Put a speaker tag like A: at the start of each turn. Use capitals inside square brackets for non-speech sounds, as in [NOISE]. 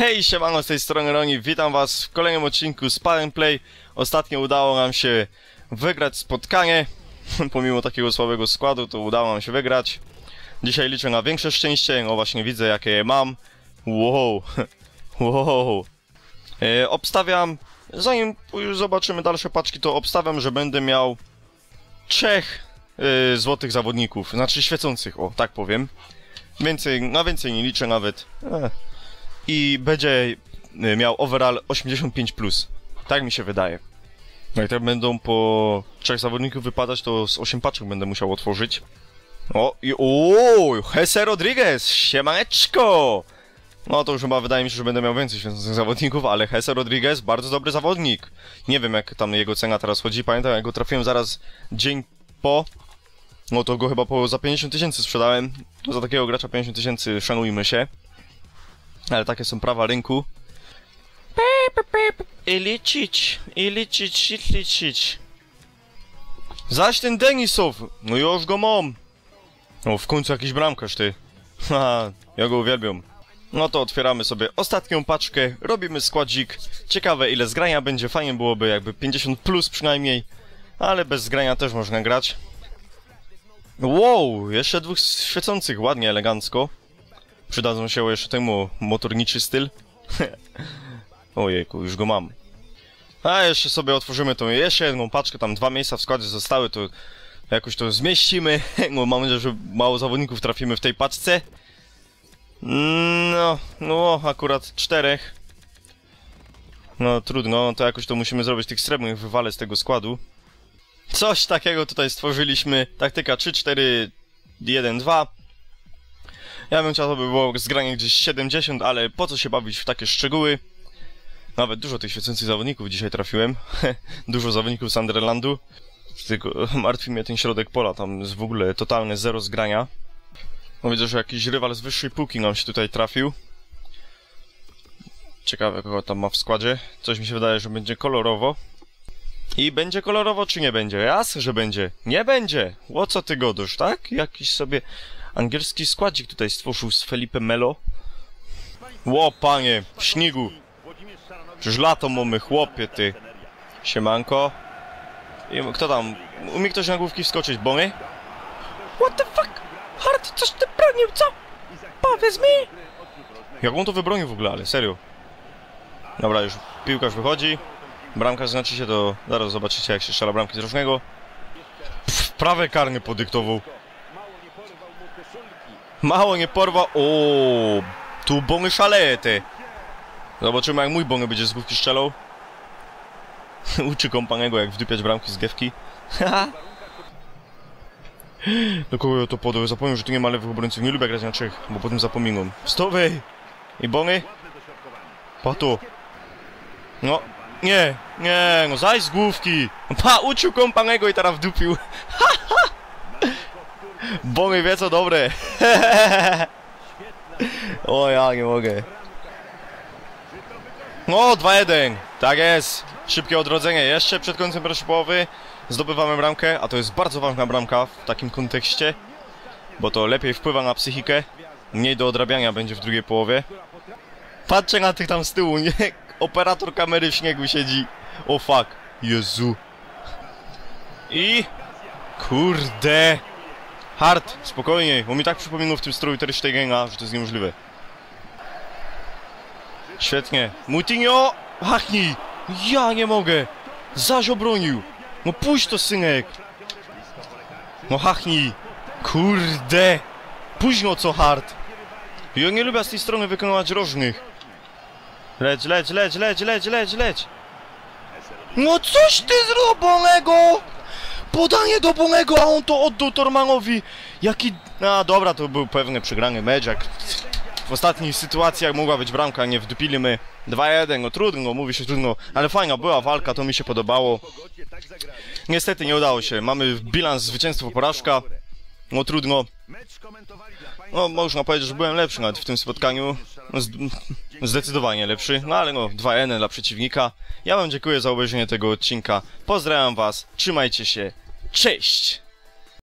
A: Hej, siemano, z tej strony Roni, witam was w kolejnym odcinku z Play. Ostatnio udało nam się wygrać spotkanie. [LAUGHS] Pomimo takiego słabego składu, to udało nam się wygrać. Dzisiaj liczę na większe szczęście, no właśnie widzę jakie je mam. Wow, [LAUGHS] wow. E, obstawiam, zanim już zobaczymy dalsze paczki, to obstawiam, że będę miał trzech e, złotych zawodników, znaczy świecących, o, tak powiem. Więcej, na więcej nie liczę nawet. E, i będzie y, miał overall 85+. Plus. Tak mi się wydaje. No i tak będą po trzech zawodników wypadać, to z 8 paczek będę musiał otworzyć. O, i o, Jesse Rodriguez, siemaneczko! No to już chyba wydaje mi się, że będę miał więcej święconych zawodników, ale Jesse Rodriguez, bardzo dobry zawodnik. Nie wiem jak tam jego cena teraz chodzi, pamiętam jak go trafiłem zaraz dzień po. No to go chyba po za 50 tysięcy sprzedałem. Za takiego gracza 50 tysięcy szanujmy się. Ale takie są prawa rynku. I liczyć, i liczyć, i liczyć. Zaś ten Denisow, no już go mam. O, w końcu jakiś bramkarz, ty. [LAUGHS] Haha, ja go uwielbiam. No to otwieramy sobie ostatnią paczkę, robimy składzik. Ciekawe ile zgrania będzie, fajnie byłoby jakby 50 plus przynajmniej. Ale bez zgrania też można grać. Wow, jeszcze dwóch świecących, ładnie, elegancko. Przydadzą się jeszcze temu motorniczy styl. [LAUGHS] Ojejku, już go mam. A jeszcze sobie otworzymy tą jeszcze jedną paczkę, tam dwa miejsca w składzie zostały, to jakoś to zmieścimy. [LAUGHS] No mam nadzieję, że mało zawodników trafimy w tej paczce. No, no akurat czterech. No trudno, to jakoś to musimy zrobić tych srebrnych wywale z tego składu. Coś takiego tutaj stworzyliśmy. Taktyka 3, 4, 1, 2. Ja bym chciał, to by było zgranie gdzieś 70, ale po co się bawić w takie szczegóły? Nawet dużo tych świecących zawodników dzisiaj trafiłem. [LAUGHS] dużo zawodników Sunderlandu. Tylko [LAUGHS] martwi mnie ten środek pola, tam jest w ogóle totalne zero zgrania. No widzę, że jakiś rywal z wyższej półki nam się tutaj trafił. Ciekawe, kogo tam ma w składzie. Coś mi się wydaje, że będzie kolorowo. I będzie kolorowo, czy nie będzie? Jasne, że będzie. Nie będzie! O co ty godusz, tak? Jakiś sobie angielski składzik tutaj stworzył z Felipe Melo. Ło, panie, w śniegu. Przecież lato mamy, chłopie, ty. Siemanko. I kto tam? Umie ktoś na główki wskoczyć, Bony? What the fuck? Hard, coś ty bronił, co? Powiedz mi! Jak on to wybronił w ogóle, ale serio. Dobra, już piłkarz wychodzi. Bramka znaczy się to... Zaraz zobaczycie, jak się strzela bramki z rożnego. Prawe karny podyktował. Mało nie porwał. O, tu bony szaleje, ty. Zobaczymy, jak mój bony będzie z główki strzelał. [LAUGHS] Uczy kompanego, jak wdupiać bramki z giewki. [LAUGHS] Do kogo to podał? Zapomniał, że tu nie ma lewych obrońców. Nie lubię grać na trzech, bo potem zapominam. Stowej! I bony? Pato. No, nie, nie, no zaś z główki. Pa, uczył kompanego i teraz wdupił. [LAUGHS] Bony wie co dobre. [LAUGHS] o ja nie mogę. No, 2-1. Tak jest. Szybkie odrodzenie. Jeszcze przed końcem pierwszej połowy zdobywamy bramkę, a to jest bardzo ważna bramka w takim kontekście, bo to lepiej wpływa na psychikę. Mniej do odrabiania będzie w drugiej połowie. Patrzę na tych tam z tyłu, nie? Operator kamery w śniegu siedzi. O fuck. Jezu. I... Kurde. Hard, spokojnie, bo mi tak przypominał w tym stroju Ter Stegena, że to jest niemożliwe. Świetnie. Mutinho! Hachnij! Ja nie mogę! Zaś obronił! No puść to, synek! No hachnij! Kurde! Późno co hard! Ja nie lubię z tej strony wykonywać rożnych. Leć, leć, leć, leć, leć, leć, leć! No coś ty zrobionego! Podanie do Bonego, a on to oddał Tormanowi. Jaki... A dobra, to był pewnie przegrany mecz, jak w ostatnich sytuacjach mogła być bramka, nie wdupili my 2-1, no trudno, mówi się trudno, ale fajna była walka, to mi się podobało. Niestety nie udało się, mamy bilans zwycięstwo, porażka, no trudno. No można powiedzieć, że byłem lepszy nawet w tym spotkaniu, no, zdecydowanie lepszy, no ale no 2-1 dla przeciwnika. Ja wam dziękuję za obejrzenie tego odcinka, pozdrawiam was, trzymajcie się, cześć!